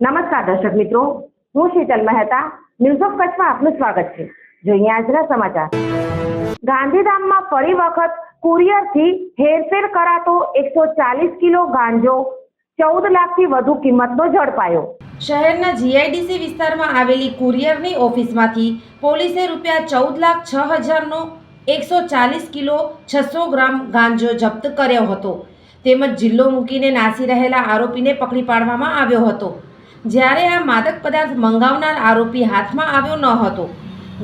નમસ્કાર દર્શક મિત્રો, હું શીતલ મહેતા ન્યૂઝ ઓફ કચ્છમાં આપનું સ્વાગત છે. જોઈએ આજના સમાચાર. ગાંધીધામમાં ફરી વખત કુરિયરથી હેરફેર કરાતો એકસો ચાલીસ કિલો ગાંજો, ચૌદ લાખથી વધુ કિંમતનો ઝડપાયો. શહેરના જીઆઈડીસી વિસ્તારમાં આવેલી કુરિયરની ઓફિસમાંથી પોલીસે રૂપિયા ચૌદ લાખ છ હજારનો એકસો ચાલીસ કિલો છસો ગ્રામ ગાંજો જપ્ત કર્યો હતો. તેમજ જિલ્લો મૂકીને નાસી રહેલા આરોપીને પકડી પાડવામાં આવ્યો હતો. જ્યારે આ માદક પદાર્થ મંગાવનાર આરોપી હાથમાં આવ્યો ન હતો.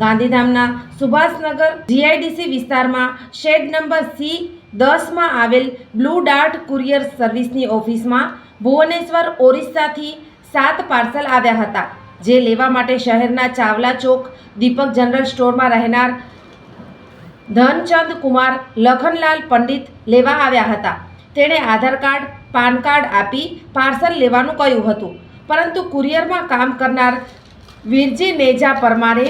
ગાંધીધામના સુભાષનગર જીઆઈડીસી વિસ્તારમાં શેડ નંબર સી દસમાં આવેલ બ્લુ ડાર્ટ કુરિયર સર્વિસની ઓફિસમાં ભુવનેશ્વર, ઓરિસ્સાથી સાત પાર્સલ આવ્યા હતા, જે લેવા માટે શહેરના ચાવલા ચોક, દીપક જનરલ સ્ટોરમાં રહેનાર ધનચંદ કુમાર, લખનલાલ પંડિત લેવા આવ્યા હતા. તેણે આધાર કાર્ડ, પાન કાર્ડ આપી પાર્સલ લેવાનું કહ્યું હતું. પરંતુ કુરિયરમાં કામ કરનાર વિરજી નેજા પરમારે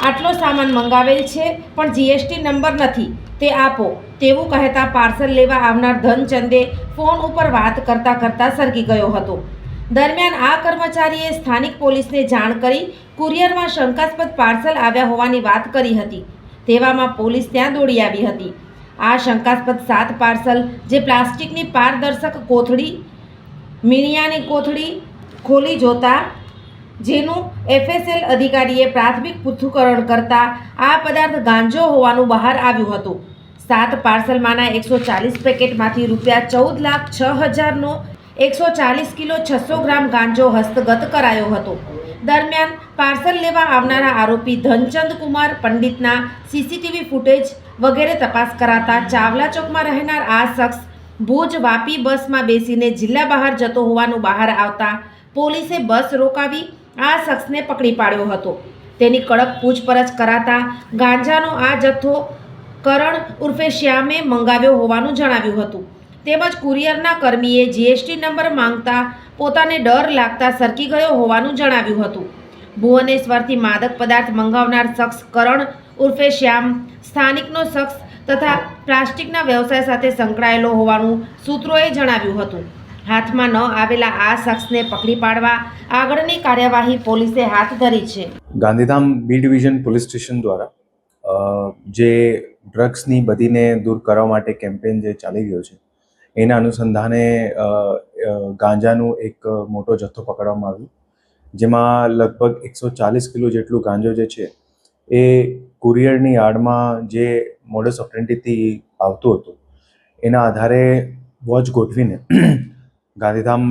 આટલો સામાન મંગાવેલ છે, પણ જીએસટી નંબર નથી. તે આપો. તેવું કહેતા પાર્સલ લેવા આવનાર ધનચંદે ફોન ઉપર વાત કરતા કરતા સરકી ગયો હતો. દરમિયાન આ કર્મચારીએ સ્થાનિક પોલીસને જાણ કરી કુરિયરમાં શંકાસ્પદ પાર્સલ આવ્યા હોવાની વાત કરી હતી. તેવામાં પોલીસ ત્યાં દોડી આવી હતી. આ શંકાસ્પદ સાત પાર્સલ, જે પ્લાસ્ટિકની પારદર્શક કોથળી, મીણિયાની કોથળી ખોલી જોતા, જેનું એફએસએલ અધિકારીએ પ્રાથમિક પૃથ્થકરણ કરતા આ પદાર્થ ગાંજો હોવાનું બહાર આવ્યું હતું. સાત પાર્સલમાંના એકસો ચાલીસ પેકેટમાંથી રૂપિયા ચૌદ લાખ છ હજારનો એકસો ચાલીસ કિલો છસો ગ્રામ ગાંજો હસ્તગત કરાયો હતો. દરમિયાન પાર્સલ લેવા આવનારા આરોપી ધનચંદ કુમાર પંડિતના સીસીટીવી ફૂટેજ વગેરે તપાસ કરાતા ચાવલા ચોકમાં રહેનાર આ શખ્સ ભુજ વાપી બસમાં બેસીને જિલ્લા બહાર જતો હોવાનું બહાર આવતા પોલીસે બસ રોકાવી આ શખ્સને પકડી પાડ્યો હતો. તેની કડક પૂછપરછ કરાતા ગાંજાનો આ જથ્થો કરણ ઉર્ફે શ્યામે મંગાવ્યો હોવાનું જણાવ્યું હતું. તેમજ કુરિયરના કર્મીએ જીએસટી નંબર માંગતા પોતાને ડર લાગતા સરકી ગયો હોવાનું જણાવ્યું હતું. ભુવનેશ્વરથી માદક પદાર્થ મંગાવનાર શખ્સ કરણ ઉર્ફે શ્યામ સ્થાનિકનો શખ્સ તથા પ્લાસ્ટિકના વ્યવસાય સાથે સંકળાયેલો હોવાનું સૂત્રોએ જણાવ્યું હતું. હાથમાં ન આવેલા આ શખ્સને પકડી પાડવા આગળની કાર્યવાહી પોલીસે હાથ ધરી છે. Gandhidham B division police station દ્વારા જે ડ્રગ્સની બધીને દૂર કરવા માટે કેમ્પેન જે ચાલી રહ્યો છે, એના અનુસંધાને ગાંજાનું એક મોટો જથ્થો પકડવામાં આવ્યો. જેમાં લગભગ એકસો ચાલીસ કિલો જેટલું ગાંજો જે છે, એ કુરિયરની આડમાં જે મોડસ ઓપરેન્ટીથી આવતું હતું, એના આધારે વોચ ગોઠવીને ગાંધીધામ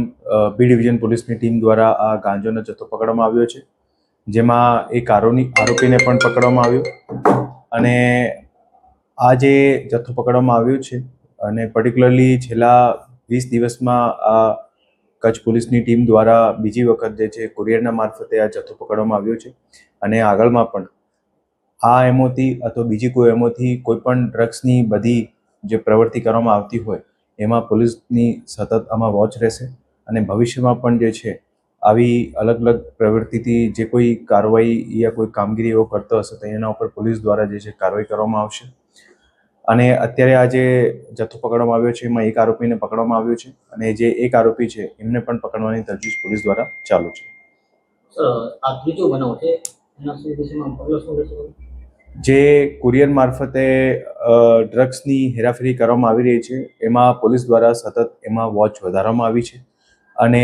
બી ડિવિઝન પોલીસની ટીમ દ્વારા આ ગાંજોનો જથ્થો પકડવામાં આવ્યો છે. જેમાં એક આરોની આરોપીને પણ પકડવામાં આવ્યો. અને આ જે જથ્થો પકડવામાં આવ્યો છે અને પર્ટિક્યુલરલી છેલ્લા વીસ દિવસમાં આ કચ્છ પોલીસની ટીમ દ્વારા બીજી વખત જે છે કુરિયરના મારફતે આ જથ્થો પકડવામાં આવ્યો છે. અને આગળમાં પણ આ એમોથી અથવા બીજી કોઈ એમોથી કોઈ પણ ડ્રગ્સની બધી જે પ્રવૃત્તિ કરવામાં આવતી હોય એમાં પોલીસની સતત આમાં વોચ રહેશે અને ભવિષ્યમાં પણ જે છે, આવી અલગ અલગ પ્રવૃત્તિથી જે કોઈ કાર્યવાહી યા કોઈ કામગીરી એવો કરતો હશે, તો એના ઉપર પોલીસ દ્વારા જે છે કાર્યવાહી કરવામાં આવશે. અને અત્યારે આ જે જથ્થો પકડવામાં આવ્યો છે, એમાં એક આરોપીને પકડવામાં આવ્યો છે અને જે એક આરોપી છે, એમને પણ પકડવાની તજવીજ પોલીસ દ્વારા ચાલુ છે. આ ત્રીજો બનાવ છે. જે કુરિયર મારફતે ડ્રગ્સની હેરાફેરી કરવામાં આવી રહી છે એમાં પોલીસ દ્વારા સતત એમાં વોચ વધારવામાં આવી છે. અને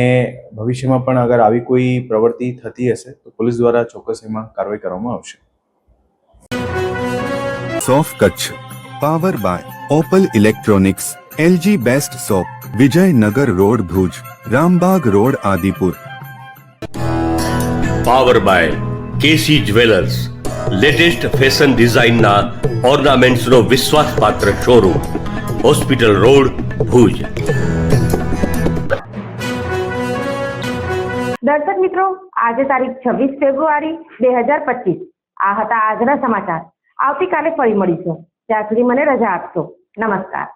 ભવિષ્યમાં પણ અગર આવી કોઈ પ્રવૃત્તિ થતી હશે તો પોલીસ દ્વારા ચોક્કસ એમાં કાર્યવાહી કરવામાં આવશે. સોફ Kutch power by Opal electronics LG best shop Vijaynagar road Bhuj Rambagh road Adipur. Power by KC jewellers. Latest fashion ડિઝાઇનના ઓર્નામેન્ટ્સનો વિશ્વાસપાત્ર શોરૂમ, હોસ્પિટલ રોડ, ભુજ. દર્શક મિત્રો, આજે તારીખ છવ્વીસ ફેબ્રુઆરી બે હજાર પચીસ. આ હતા આજના સમાચાર. આવતીકાલે ફરી મળીશું. ત્યાં સુધી મને રજા આપશો. નમસ્કાર.